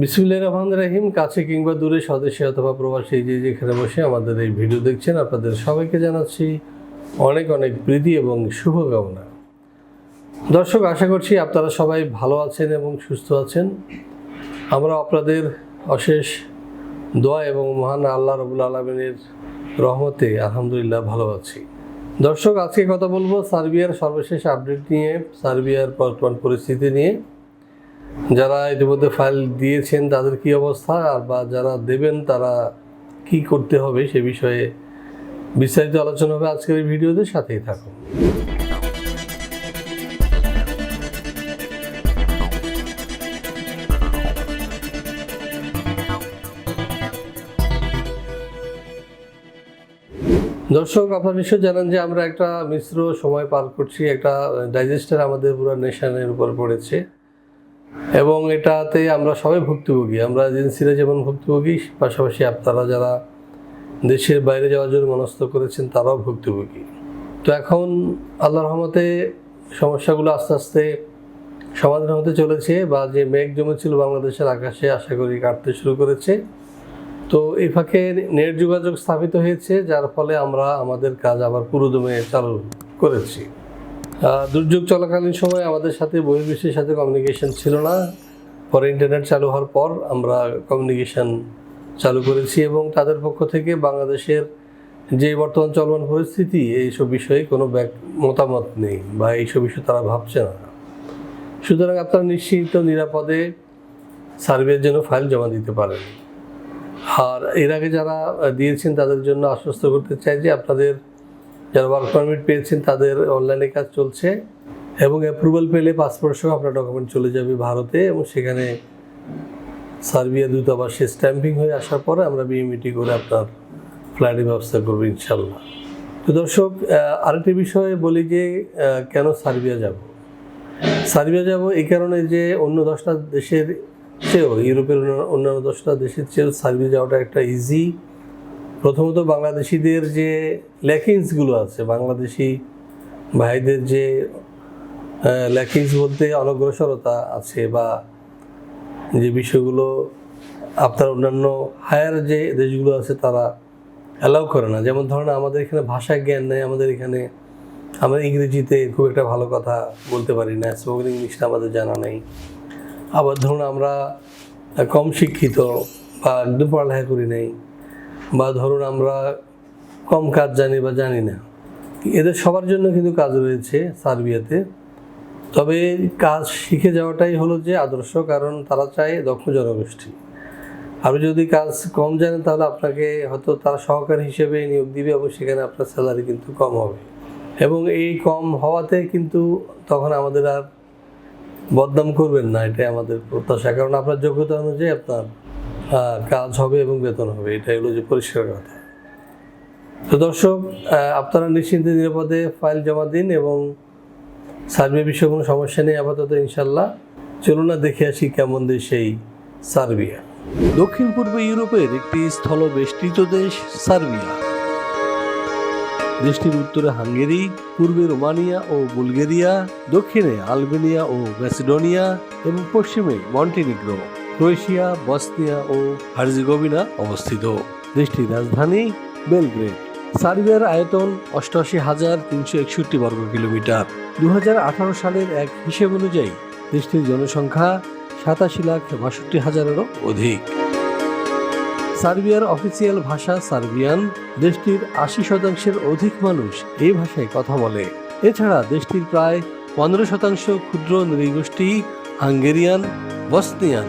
বিসমুল্লাহ রহমান রাহিম, কাছে কিংবা দূরে স্বদেশে অথবা প্রবাসী যে যেখানে বসে আমাদের এই ভিডিও দেখছেন, আপনাদের সবাইকে জানাচ্ছি অনেক অনেক প্রীতি এবং শুভকামনা। দর্শক, আশা করছি আপনারা সবাই ভালো আছেন এবং সুস্থ আছেন। আমরা আপনাদের অশেষ দোয়া এবং মহান আল্লাহ রবুল আলমিনের রহমতে আলহামদুলিল্লাহ ভালো আছি। দর্শক, আজকে কথা বলব সার্বিয়ার সর্বশেষ আপডেট নিয়ে, সার্বিয়ার বর্তমান পরিস্থিতি নিয়ে। যারা ইতিমধ্যে ফাইল দিয়েছেন, তাদের কি অবস্থা? আর বা যারা দেবেন, তারা কি করতে হবে? সে বিষয়ে বিস্তারিত আলোচনা হবে আজকের এই ভিডিওতে। সাথেই থাকুন। দর্শক, আপনারা নিশ্চয় জানেন যে আমরা একটা মিশ্র সময় পার করছি। একটা ডাইজেস্টার আমাদের পুরো নেশনের উপর পড়েছে। এবং এটাতে আমরা সবাই ভুক্তভোগী। আমরা এজেন্সিরা যেমন ভুক্তভোগী, পাশাপাশি আপনারা যারা দেশের বাইরে যাওয়ার জন্য মনস্থ করেছেন, তারাও ভুক্তভোগী। তো এখন আল্লাহ রহমতে সমস্যাগুলো আস্তে আস্তে সমাধান হতে চলেছে বা যে মেঘ জমেছিল বাংলাদেশের আকাশে আশা করি কাটতে শুরু করেছে। তো এই ফাঁকে নেট যোগাযোগ স্থাপিত হয়েছে, যার ফলে আমরা আমাদের কাজ আবার পুরোদমে চালু করেছি। দুর্যোগ চলাকালীন সময় আমাদের সাথে বহির্বিশ্বের সাথে কমিউনিকেশন ছিল না। পরে ইন্টারনেট চালু হওয়ার পর আমরা কমিউনিকেশন চালু করেছি এবং তাদের পক্ষ থেকে বাংলাদেশের যে বর্তমান চলমান পরিস্থিতি, এইসব বিষয়ে কোনো ব্যাক মতামত নেই বা এইসব বিষয়ে তারা ভাবছে না। সুতরাং আপনারা নিশ্চিত নিরাপদে সার্ভের জন্য ফাইল জমা দিতে পারেন। আর এর আগে যারা দিয়েছেন তাদের জন্য আশ্বস্ত করতে চাই যে আপনাদের যারা ওয়ার্ক পারমিট পেয়েছেন, তাদের অনলাইনে কাজ চলছে এবং অ্যাপ্রুভাল পেলে পাসপোর্ট সহ আপনার ডকুমেন্ট চলে যাবে ভারতে এবং সেখানে সার্বিয়া দূতাবাসে স্ট্যাম্পিং হয়ে আসার পরে আমরা বিএমইটি করে আপনার ফ্লাইটের ব্যবস্থা করব ইনশাল্লাহ। তো দর্শক আরেকটি বিষয়ে বলি যে কেন সার্বিয়া যাব? সার্বিয়া যাব এই কারণে যে অন্য দশটা দেশের চেয়েও, ইউরোপের অন্য- অন্যান্য দশটা দেশের চেয়েও সার্বিয়া যাওয়াটা একটা ইজি প্রথমত বাংলাদেশিদের যে ল্যাকিংসগুলো আছে, বাংলাদেশি ভাইদের যে ল্যাকিংস বলতে অনগ্রসরতা আছে বা যে বিষয়গুলো আপনার অন্যান্য হায়ার যে দেশগুলো আছে তারা অ্যালাউ করে না। যেমন ধরেন আমাদের এখানে ভাষা জ্ঞান নেই, আমাদের এখানে আমরা ইংরেজিতে খুব একটা ভালো কথা বলতে পারি না স্পোকেন ইংলিশটা আমাদের জানা নেই। আবার ধরুন আমরা কম শিক্ষিত বা একদম পড়ালেখা করি নাই বা ধরুন আমরা কম কাজ জানি বা জানি না। এদের সবার জন্য কিন্তু কাজ রয়েছে সার্বিয়াতে। তবে কাজ শিখে যাওয়াটাই হলো যে আদর্শ, কারণ তারা চায় দক্ষ জনগোষ্ঠী। আপনি যদি কাজ কম জানেন তাহলে আপনাকে হয়তো তারা সহকারী হিসেবে নিয়োগ দিবে এবং সেখানে আপনার স্যালারি কিন্তু কম হবে। এবং এই কম হওয়াতে কিন্তু তখন আমাদের আর বদনাম করবেন না, এটাই আমাদের প্রত্যাশা। কারণ আপনার যোগ্যতা অনুযায়ী আপনার কাজ হবে এবং বেতন হবে, এটাই হলো যে পরিষ্কার কথা। তো দর্শক আপনারা নিশ্চিন্তে নিরাপদে ফাইল জমা দিন এবং সার্বিয়া বিষয়ে কোনো সমস্যা নেই, আপাতত ইনশাল্লাহ চলুন না, দেখে আসি কেমন দেশ এই সার্বিয়া দক্ষিণ পূর্ব ইউরোপের একটি স্থলবেষ্টিত দেশ, সার্বিয়া। দেশটির উত্তরে হাঙ্গেরি, পূর্বে রোমানিয়া ও বুলগেরিয়া, দক্ষিণে আলবেনিয়া ও ম্যাসিডোনিয়া এবং পশ্চিমে মন্টিনিগ্রো। ক্রোয়েশিয়া, বসনিয়া ও হার্জিগোভিনা অবস্থিত। দেশটির রাজধানী বেলগ্রেড। সার্বিয়ার আয়তন অষ্টআশি হাজার তিনশো একষট্টি বর্গ কিলোমিটার। দু হাজার আঠারো সালের এক হিসেব অনুযায়ী, দেশটির জনসংখ্যা সাতাশি লাখ বাষট্টি হাজারেরও অধিক। সার্বিয়ার অফিসিয়াল ভাষা সার্বিয়ান। দেশটির আশি শতাংশের অধিক মানুষ এই ভাষায় কথা বলে। এছাড়া দেশটির প্রায় পনেরো শতাংশ ক্ষুদ্র নৃগোষ্ঠী Hungarian, Bosnian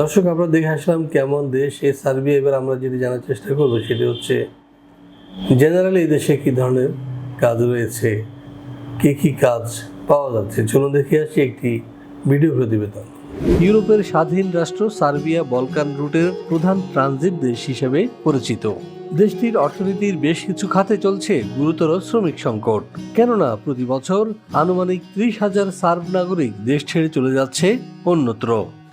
দর্শক আমরা দেখে আসলাম কেমন দেশ এই সার্বিয়া এবার আমরা যেটি জানার চেষ্টা করব সেটি হচ্ছে জেনারেলি এই দেশে কী ধরনের কাজ রয়েছে? কি কি কাজ পাওয়া যাচ্ছে? চলুন দেখে আসি একটি ভিডিও প্রতিবেদন। ইউরোপের স্বাধীন রাষ্ট্র সার্বিয়া বলকান রুটের প্রধান ট্রানজিট দেশ হিসেবে পরিচিত। দেশটির অর্থনীতির বেশ কিছু খাতে চলছে গুরুতর শ্রমিক সংকট। কেননা, প্রতি বছর আনুমানিক ত্রিশ হাজার সার্ব নাগরিক দেশ ছেড়ে চলে যাচ্ছে অন্যত্র।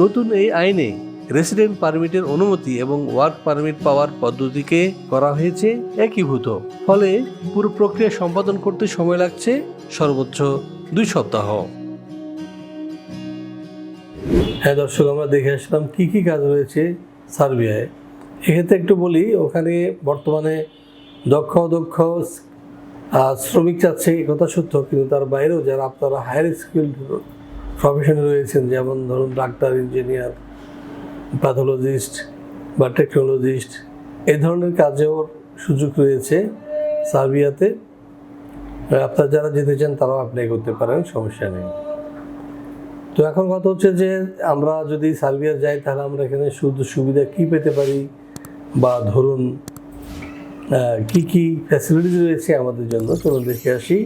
নতুন এই আইনে রেসিডেন্ট পারমিটের অনুমতি এবং ওয়ার্ক পারমিট পাওয়ার পদ্ধতিকে করা হয়েছে একীভূত। ফলে পুরো প্রক্রিয়া সম্পাদন করতে সময় লাগছে সর্বোচ্চ দুই সপ্তাহ। হ্যাঁ দর্শক, আমরা দেখে আসলাম কি কি কাজ রয়েছে সার্বিয়ায়। এক্ষেত্রে একটু বলি, ওখানে বর্তমানে দক্ষ অদক্ষ শ্রমিক চাচ্ছে এ কথা সত্য, কিন্তু তার বাইরেও যারা আপনারা হায়ার স্কিল প্রফেশনে রয়েছেন যেমন ধরুন ডাক্তার ইঞ্জিনিয়ার প্যাথোলজিস্ট বা টেকনোলজিস্ট এই ধরনের কাজেও সুযোগ রয়েছে সার্বিয়াতে। আপনার যারা যেতে চান, তারাও অ্যাপ্লাই করতে পারেন, সমস্যা নেই। তো এখন কথা হচ্ছে যে, আমরা যদি সার্বিয়া যাই, তাহলে আমরা এখানে সুযোগ সুবিধা কি পেতে পারি? বা ধরুন কি কি ফ্যাসিলিটিস রয়েছে আমাদের জন্য? চলুন দেখে আসি।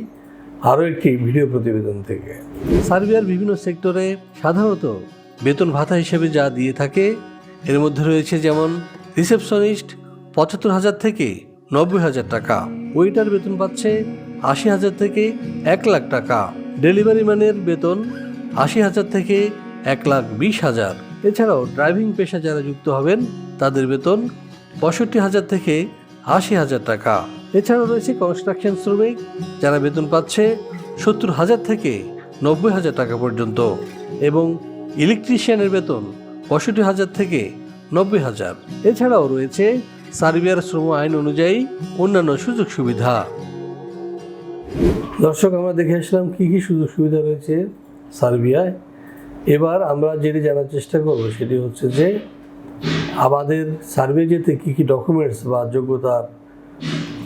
আরও একটি ভিডিও প্রতিবেদন থেকে। সার্বিয়ার বিভিন্ন সেক্টরে সাধারণত বেতন ভাতা হিসেবে যা দিয়ে থাকে, এর মধ্যে রয়েছে যেমন রিসেপশনিস্ট পঁচাত্তর হাজার থেকে নব্বই হাজার টাকা, ওয়েটার বেতন পাচ্ছে আশি হাজার থেকে এক লাখ টাকা, ডেলিভারি ম্যানের বেতন আশি হাজার থেকে এক লাখ বিশ হাজার। এছাড়াও ড্রাইভিং পেশা যারা যুক্ত হবেন, তাদের বেতন পঁয়ষট্টি হাজার থেকে আশি হাজার টাকা। এছাড়াও রয়েছে কনস্ট্রাকশন শ্রমিক যারা বেতন পাচ্ছে সত্তর হাজার থেকে নব্বই হাজার টাকা পর্যন্ত এবং ইলেকট্রিশিয়ানের বেতন পঁয়ষট্টি হাজার থেকে নব্বই হাজার। এছাড়াও রয়েছে সার্বিয়ার শ্রম আইন অনুযায়ী অন্যান্য সুযোগ সুবিধা। দর্শক, আমরা দেখে আসলাম কী কি সুযোগ সুবিধা রয়েছে সার্বিয়ায়। এবার আমরা যেটি জানার চেষ্টা করব সেটি হচ্ছে যে আমাদের সার্ভে যেতে কী কী ডকুমেন্টস বা যোগ্যতার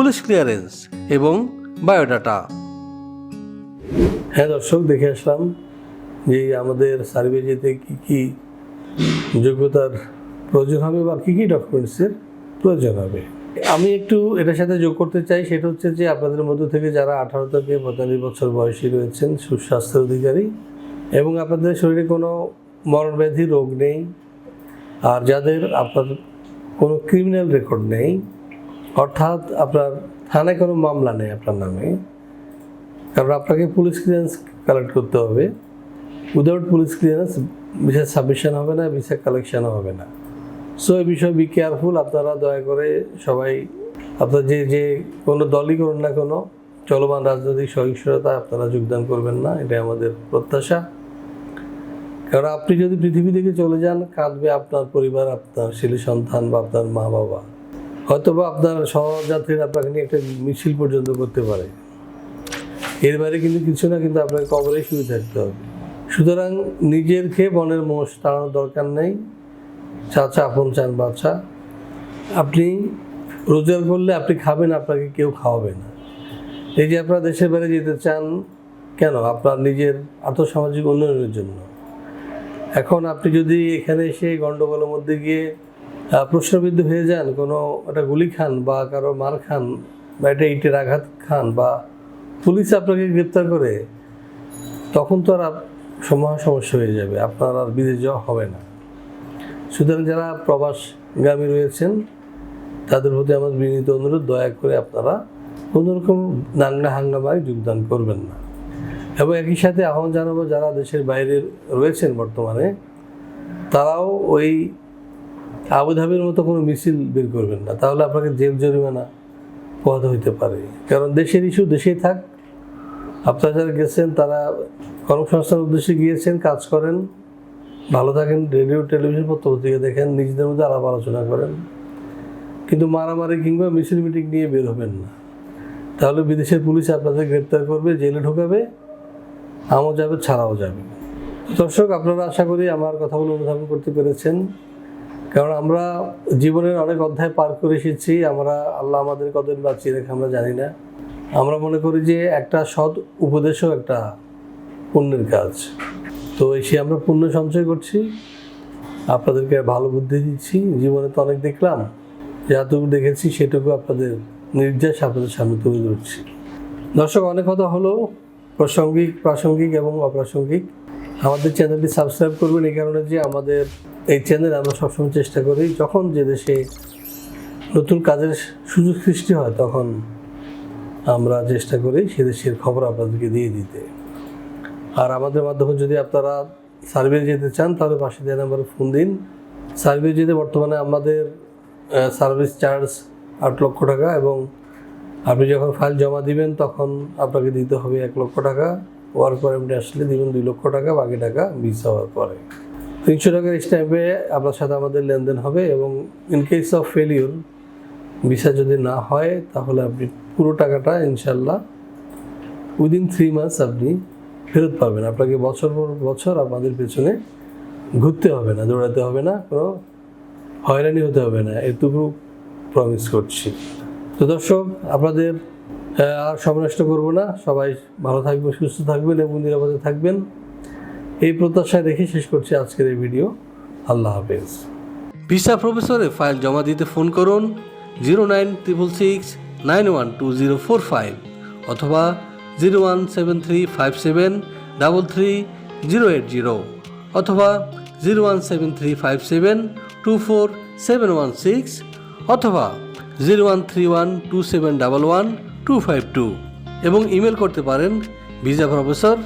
পুলিশ ক্লিয়ারেন্স এবং বায়োডাটা হ্যাঁ দর্শক, দেখে আসলাম যে আমাদের সার্ভে যেতে কী কী যোগ্যতার প্রয়োজন হবে বা কী কী ডকুমেন্টসের প্রয়োজন হবে। আমি একটু এটার সাথে যোগ করতে চাই, সেটা হচ্ছে যে আপনাদের মধ্য থেকে যারা আঠারো থেকে পঁয়তাল্লিশ বছর বয়সী রয়েছেন সুস্বাস্থ্যের অধিকারী, এবং আপনাদের শরীরে কোনো মরণব্যাধি, রোগ নেই, আর যাদের আপনার কোনো ক্রিমিনাল রেকর্ড নেই অর্থাৎ আপনার থানায় কোনো মামলা নেই আপনার নামে। কারণ আপনাকে পুলিশ ক্লিয়ারেন্স কালেক্ট করতে হবে। Without police clearance visa submission হবে না ভিসা কালেকশনও হবে না। সো এই বিষয়ে বি কেয়ারফুল আপনারা দয়া করে সবাই, আপনার যে যে কোনো দলই করুন না কোনো, চলমান রাজনৈতিক সহিংসতা আপনারা যোগদান করবেন না, এটাই আমাদের প্রত্যাশা। কারণ আপনি যদি পৃথিবী থেকে চলে যান, কাঁদবে আপনার পরিবার, আপনার ছেলে সন্তান বা আপনার মা বাবা হয়তো বা আপনার সহযাত্রীরা আপনাকে নিয়ে একটা মিছিল পর্যন্ত করতে পারে। এর বাইরে কিন্তু কিছু না, কিন্তু আপনাকে কবরেই শুয়ে থাকতে হবে। সুতরাং নিজের খেয়ে বনের মোষ তাড়ানোর দরকার নেই। চাচা, আপন চান বাচ্চা, আপনি রোজগার করলে আপনি খাবেন, আপনাকে কেউ খাওয়াবে না। এই যে আপনারা দেশের বাইরে যেতে চান, কেন? আপনার নিজের আর্থসামাজিক উন্নয়নের জন্য। এখন আপনি যদি এখানে এসে গণ্ডগোলের মধ্যে গিয়ে প্রশ্নবিদ্ধ হয়ে যান, কোনো একটা গুলি খান বা কারও মার খান বা একটা ইটের আঘাত খান বা পুলিশ আপনাকে গ্রেপ্তার করে, তখন তো আর মহা সমস্যা হয়ে যাবে, আপনার আর বিদেশ যাওয়া হবে না। সুতরাং যারা প্রবাসগামী রয়েছেন, তাদের প্রতি আমার বিনীত অনুরোধ, দয়া করে আপনারা কোনোরকম নাঙ্গা হাঙ্গামায় যোগদান করবেন না। এবং একই সাথে আহ্বান জানাব, যারা দেশের বাইরে রয়েছেন বর্তমানে, তারাও ওই আবুধাবির মতো কোনো মিছিল বের করবেন না। তাহলে আপনাকে জেল জরিমানা পোহাতে হইতে পারে। কারণ দেশের ইস্যু দেশেই থাক। আপনারা যারা গেছেন, তারা কর্মসংস্থানের উদ্দেশ্যে গিয়েছেন, কাজ করেন, ভালো থাকেন, রেডিও, টেলিভিশন পত্র পত্রিকা দেখেন, নিজেদের মধ্যে আলাপ আলোচনা করেন। কিন্তু মারামারি কিংবা মিছিল মিটিং নিয়ে বের হবেন না। তাহলে বিদেশের পুলিশ আপনাদের গ্রেপ্তার করবে, জেলে ঢোকাবে, আমও যাবে, ছাড়াও যাবে। দর্শক, আপনারা আশা করি আমার কথাগুলো অনুধাবন করতে পেরেছেন। কারণ আমরা জীবনের অনেক অধ্যায় পার করে এসেছি, আমরা আল্লাহ আমাদের কতদিন বাঁচিয়ে রেখে আমরা জানি না। আমরা মনে করি যে একটা সৎ উপদেশও একটা পুণ্যের কাজ। তো এসে আমরা পুণ্য সঞ্চয় করছি, আপনাদেরকে ভালো বুদ্ধি দিচ্ছি। জীবনে তো অনেক দেখলাম, যতটুকু দেখেছি সেটুকু আপনাদের নির্যাস আপনাদের সামনে তুলে ধরছি। দর্শক, অনেক কথা হলো, প্রাসঙ্গিক প্রাসঙ্গিক এবং অপ্রাসঙ্গিক। আমাদের চ্যানেলটি সাবস্ক্রাইব করবেন, এই কারণে যে আমাদের এই চ্যানেল আমরা সবসময় চেষ্টা করি, যখন যে দেশে নতুন কাজের সুযোগ সৃষ্টি হয়, তখন আমরা চেষ্টা করি সে দেশের খবর আপনাদেরকে দিয়ে দিতে। আর আমাদের মাধ্যমে যদি আপনারা সার্ভে যেতে চান, তাহলে পাশে দেওয়া নাম্বারে ফোন দিন। সার্ভে যেতে বর্তমানে আমাদের সার্ভিস চার্জ আট লক্ষ টাকা এবং আপনি যখন ফাইল জমা দিবেন, তখন আপনাকে দিতে হবে এক লক্ষ টাকা। ওয়ার্ক পারমিট আসলে দিবেন দুই লক্ষ টাকা, বাকি টাকা ভিসা হওয়ার পরে। তিনশো টাকার স্ট্যাম্পে আপনার সাথে আমাদের লেনদেন হবে এবং in case of failure visa যদি না হয়, তাহলে আপনি পুরো টাকাটা ইনশাল্লাহ উইদিন থ্রি মান্থস আপনি ফেরত পাবেন। আপনাকে বছর পর বছর আমাদের পেছনে ঘুরতে হবে না, দৌড়াতে হবে না, কোনো হয়রানি হতে হবে না, এটুকু প্রমিস করছি। তো দর্শক, আপনাদের আর সময় নষ্ট করব না। সবাই ভালো থাকবেন, সুস্থ থাকবেন এবং নিরাপদে থাকবেন। এই প্রত্যাশায় রেখে শেষ করছি আজকের এই ভিডিও। আল্লাহ হাফেজ। ভিসা প্রফেসরে ফাইল জমা দিতে ফোন করুন zero nine triple six nine one two zero four five অথবা zero one seven three five seven double three zero eight zero অথবা zero one seven three five seven two four seven one six অথবা zero one three one two seven double one two five two এবং email করতে পারেন visa professor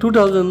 two thousand